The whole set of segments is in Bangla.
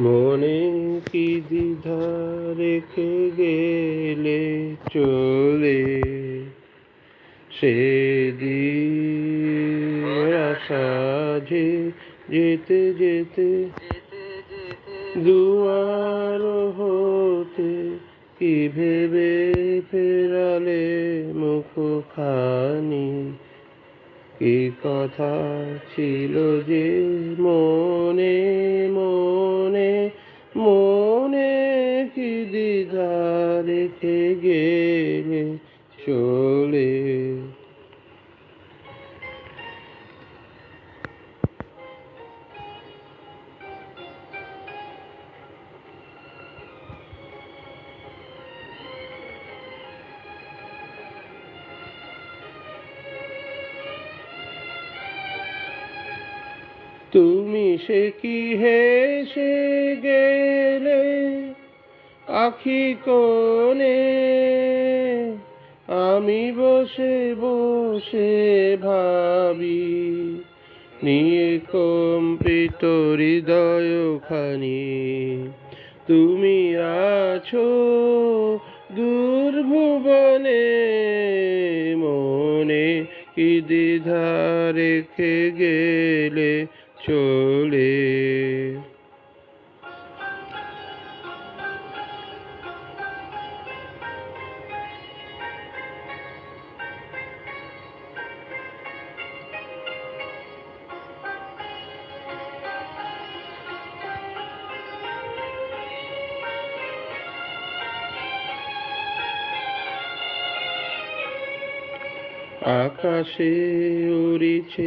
মনে কি দ্বিধা রেখে গেলে চলে? সেদিন সাজে যেতে যেতে দুয়ার হতে কি ভেবে ফেরালে মুখ খানি কি কথা ছিল যে মনে মনে মনে তুমি সে কি হেসে গেলে? আখি কোণে আমি বসে বসে ভাবি, নিয়ে কম্পিত হৃদয় খানি তুমি আছো দুর্ভুবনে, মনে কি দ্বিধা রেখে গেলে? চলে। আকাশে উড়িছে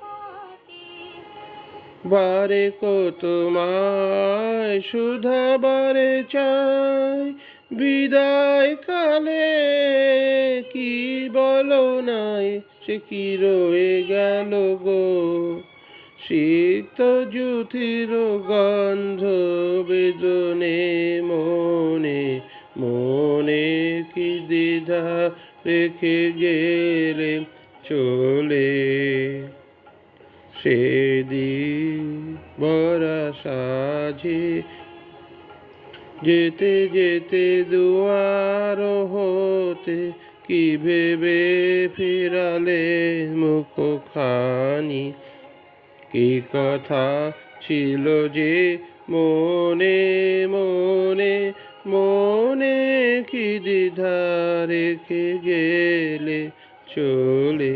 বারে কত মায়, সুধা বারে চাই বিদায় কালে কি বলো নাই, সে কি রয়ে গেল গো? শীত জুথির গন্ধ বেদনে মনে মনে কি দ্বিধা রেখে গেলে চলে? সেদিন বরা সাজে। যেতে যেতে দুয়ার হতে কি ভেবে ফিরালে মুখ খানি কি কথা ছিল যে মনে মনে মনে কি দ্বিধা রেখে গেলে চলে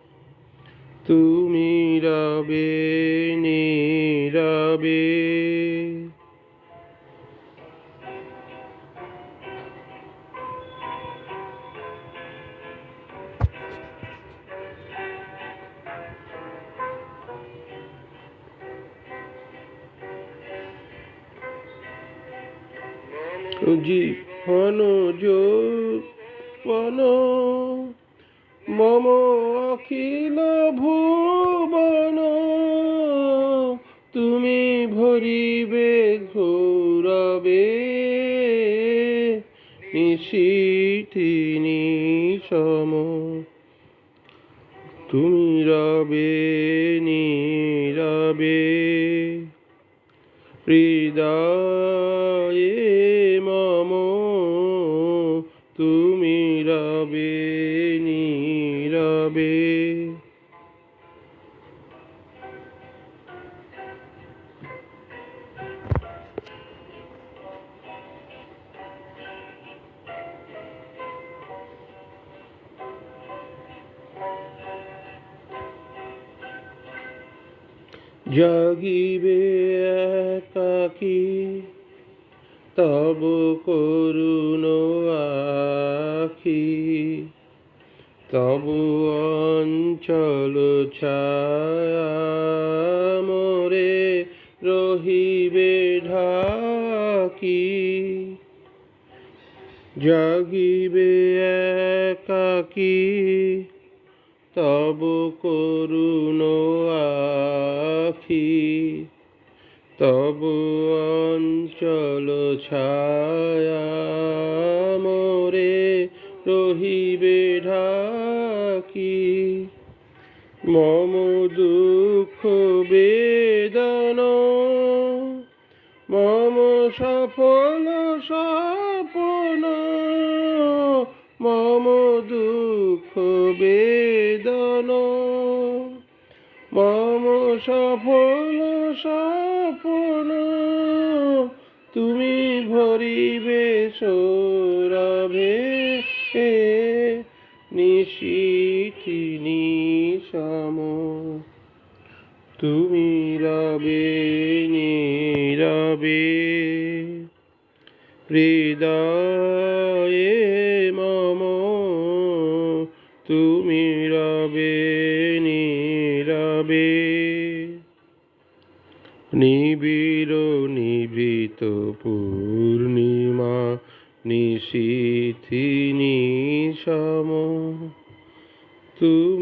তুমি রবে নীরবে। জীবন যৌবন মম অখিল ভুবন, তুমি ভরিবে ঘোরবে। নিশীথি নিশম, তুমি রবে, নীরবে। হৃদয়ে মম, তুমি রবে। যাবে জাগিবে একাকি তব করুন আখি। তব অঞ্চল ছায়া মোরে রহিবে ঢাকি। জাগিবে একাকী তব করুণ আখি। তব অঞ্চল ছায়া রহিবে ঢাকি। মম দুঃখ বেদন, মম সফল সপন মম দুঃখ বেদন, মম সফল সপন তুমি ভরিবে সৌরভে নিশীথিনী সম তুমি রবে নীরবে হৃদয়ে মম। তুমি রবে নীরবে নিবিড় নিভৃত পূর্ণিমা নিশীথিনী সম তুমি